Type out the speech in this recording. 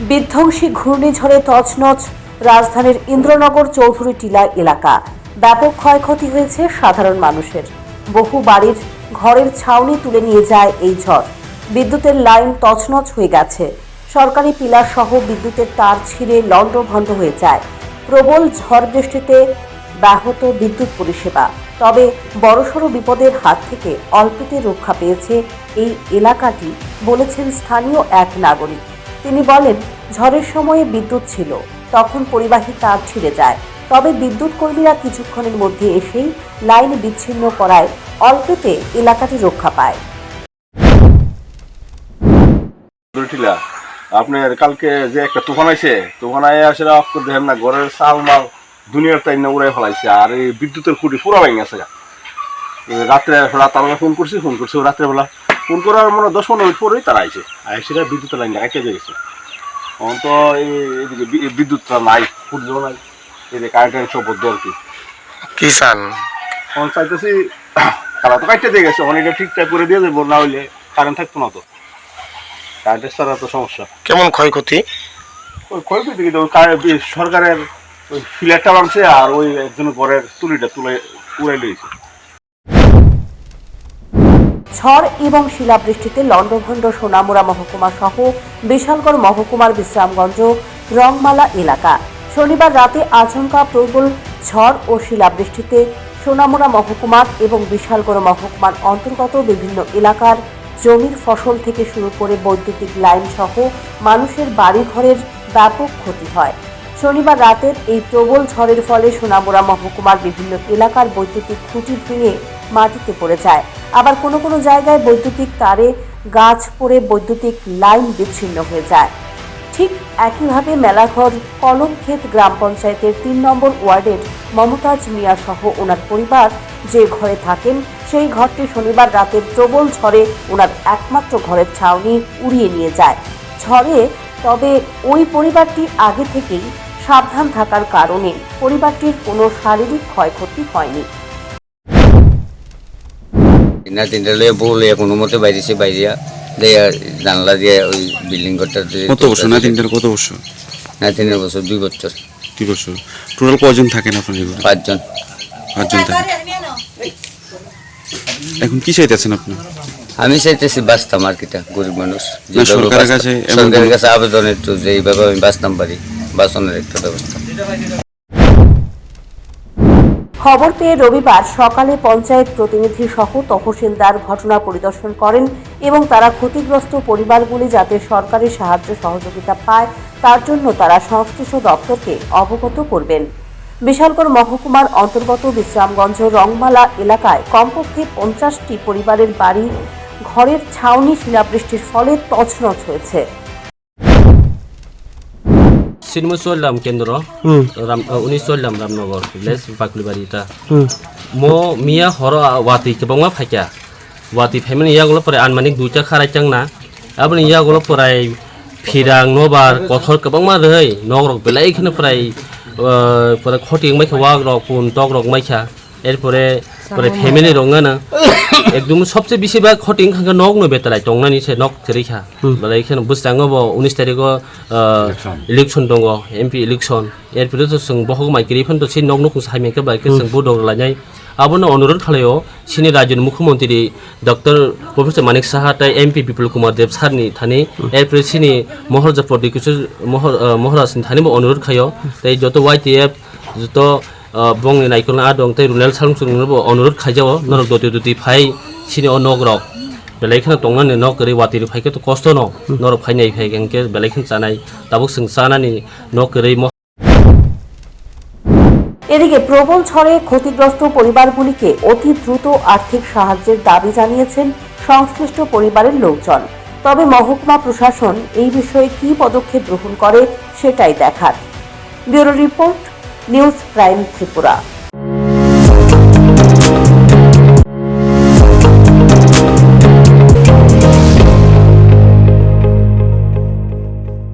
বিধ্বংসী ঘূর্ণিঝড়ে তছনছ রাজধানীর ইন্দ্রনগর চৌধুরী টিলা এলাকা। ব্যাপক ক্ষয়ক্ষতি হয়েছে সাধারণ মানুষের। বহু বাড়ির ঘরের ছাউনি তুলে নিয়ে যায় এই ঝড়। বিদ্যুতের লাইন তছনছ হয়ে গেছে। সরকারি পিলার সহ বিদ্যুতের তার ছিঁড়ে লণ্ডভণ্ড হয়ে যায়। প্রবল ঝড় বৃষ্টিতে ব্যাহত বিদ্যুৎ পরিষেবা। তবে বড়সড় বিপদের হাত থেকে অল্পতে রক্ষা পেয়েছে এই এলাকাটি, বলেছেন স্থানীয় এক নাগরিক। তিনি বলেন, ঝড়ের সময়ে বিদ্যুৎ ছিল। তখন পরিবাহী তার ছিঁড়ে যায়। তবে বিদ্যুৎ কর্মীরা কিছুক্ষণের মধ্যে এসেই লাইন বিচ্ছিন্ন করায়, অল্পতে এলাকাটি রক্ষা পায়। আপনার কালকে যে একটা তুফান আইছে, তুফান আই আসলে অক্কর দেখেন না, ঘরের চাল মাল দুনিয়ার তাই না উড়াই ফেলাইছে। আর এই বিদ্যুতের খুঁটি পুরো ভেঙে গেছে রাত্রে রাত আমরা ফোন করছি ফোন করছি রাত্রে বেলা ফোন করার মনে দশ পনেরো মিনিট পরেই তারা আইছে। আর সেটা বিদ্যুতের লাইন কাটে গেছে। এখন তো এইদিকে এদিকে বিদ্যুৎটা নাই খুঁটিও নাই। এই যে কারেন্টের সব বদ্ধ আর কি। কি চান? এখন চাইতেছি তারা তো কাটতে দিয়ে গেছে। এখন এটা ঠিকঠাক করে দিয়ে দেবো না হইলে কারেন্ট থাকতো না তো। কারেন্টের ছাড়া তো সমস্যা। কেমন ক্ষয়ক্ষতি? ওই ক্ষয়ক্ষতি কিন্তু সরকারের ওই ফিলারটা ভাঙছে আর ওই একজন ঘরের তুলিটা তুলে উড়াই লইছে। ঝড় এবং শিলাবৃষ্টিতে লণ্ডভণ্ড সোনামুড়া মহকুমা সহ বিশালগড় মহকুমার বিশ্রামগঞ্জ, রংমালা এলাকা। শনিবার রাতে আচমকা প্রবল ঝড় ও শিলাবৃষ্টিতে সোনামুড়া মহকুমার এবং বিশালগড় মহকুমার অন্তর্গত বিভিন্ন এলাকার জমির ফসল থেকে শুরু করে বৈদ্যুতিক লাইন সহ মানুষের বাড়িঘরের ব্যাপক ক্ষতি হয়। শনিবার রাতের এই প্রবল ঝড়ের ফলে সোনামুড়া মহকুমার বিভিন্ন এলাকার বৈদ্যুতিক খুঁটি ভেঙে মাটিতে পড়ে যায়। আবার কোনো কোনো জায়গায় বৈদ্যুতিক তারে গাছ পড়ে বৈদ্যুতিক লাইন বিচ্ছিন্ন হয়ে যায়। ঠিক একইভাবে মেলাঘর, কলমক্ষেত গ্রাম পঞ্চায়েতের তিন নম্বর ওয়ার্ডের মমতাজ মিয়া সহ ওনার পরিবার যে ঘরে থাকেন, সেই ঘরটি শনিবার রাতের প্রবল ঝড়ে ওনার একমাত্র ঘরের ছাউনি উড়িয়ে নিয়ে যায়। ঝড়ে, তবে ওই পরিবারটি আগে থেকেই সাবধান থাকার কারণে পরিবারটির কোনো শারীরিক ক্ষয়ক্ষতি হয়নি। না তিনটা লইয়া বউ লইয়া কোনো মতে বাইরেছে বাইরিয়া দেয়া জানলা দিয়ে ওই বিল্ডিং ঘরটা কত বছর না তিনটার কত বছর না তিনের বছর দুই বছর দুই বছর টোটাল কজন থাকেন আপনার পাঁচজন। পাঁচজন থাকেন এখন কি চাইতেছেন আপনি? আমি চাইতেছি বাঁচতাম আর কিটা গরিব মানুষ সরকারের কাছে এমন সরকারের কাছে আবেদন একটু যে এইভাবে আমি বাঁচতাম পারি বাঁচানোর একটা ব্যবস্থা খবর পেয়ে রবিবার সকালে পঞ্চায়েত প্রতিনিধি সহ তহসিলদার ঘটনা পরিদর্শন করেন এবং তারা ক্ষতিগ্রস্ত পরিবারগুলি যাতে সরকারি সাহায্য সহযোগিতা পায়, তার জন্য তারা সংশ্লিষ্ট দপ্তরকে অবগত করবেন। বিশালগড় মহকুমার অন্তর্গত বিশ্রামগঞ্জ রংমালা এলাকায় কমপক্ষে পঞ্চাশটি পরিবারের বাড়ি, ঘরের ছাউনি শিলাবৃষ্টির ফলে তছনছ হয়েছে। সিনেমা চললাম কেন্দ্র রাম উনি চললাম রামনগর ভিলেজ বাকুলিবাড়িটা মো মিয়া হর ওয়াতি কেবংমা ফাইকা। ওয়াতি ফাইমেন ইয়াগুলো পরে আনমানিক দুইটা খারাইচাং না আবার ইয়াগুলো পরাই ফিরাং নবার কথর কেবংমা রই নগরক বেলাই এখানে প্রায় পরে খটিং মাইখা ওয়াগ রক পুন টক রক মাইখা। এরপরে মানে ফ্যামিলি রঙানা একদম সবচেয়ে বেশিরভাগ হটিং খাঙ্কা নক নো বেতালাই টংনানি সে নক থেরিখা মানে এখানে বুঝতাঙ্গ উনিশ তারিখ ইলেকশন দङ এমপি ইলেকশন এরপরে তো সঙ্গ বহক মাইকিরি ফান তো সে নক নক সাইমেকে বাইকে সঙ্গ বদল লাইনাই আবনো অনুরোধ খালায় সিনি রাজ্যের মুখ্যমন্ত্রী ডক্টর প্রফেসর মানিক সাহা তাই এমপি বিপুল কুমার দেব সারনি থানে। এরপরে সিনি মহারাজা প্রদীপ মহারাজ থানে অনুরোধ খায় তাই যত ওয়াই টি এফ যত বংনি নাইকল আদং তাই রুনাল সালুসংব অনুরোধ খাইজাও নরক দতি দুটি ফাই সিনে অ নক রক বেলাইখানা টংনা নে নক গরি ওয়াতি ফাইকে তো কষ্ট ন নরক ফাই নাই ফাই গেনকে বেলাইখান চানাই তাবক সংসানানি নক গরি এদিকে প্রবল ঝড়ে ক্ষতিগ্রস্ত পরিবারগুলিকে অতি দ্রুত আর্থিক সাহায্যের দাবি জানিয়েছেন সংশ্লিষ্ট পরিবারের লোকজন। তবে মহকুমা প্রশাসন এই বিষয়ে কি পদক্ষেপ গ্রহণ করে সেটাই দেখার। Bureau report news prime Tripura.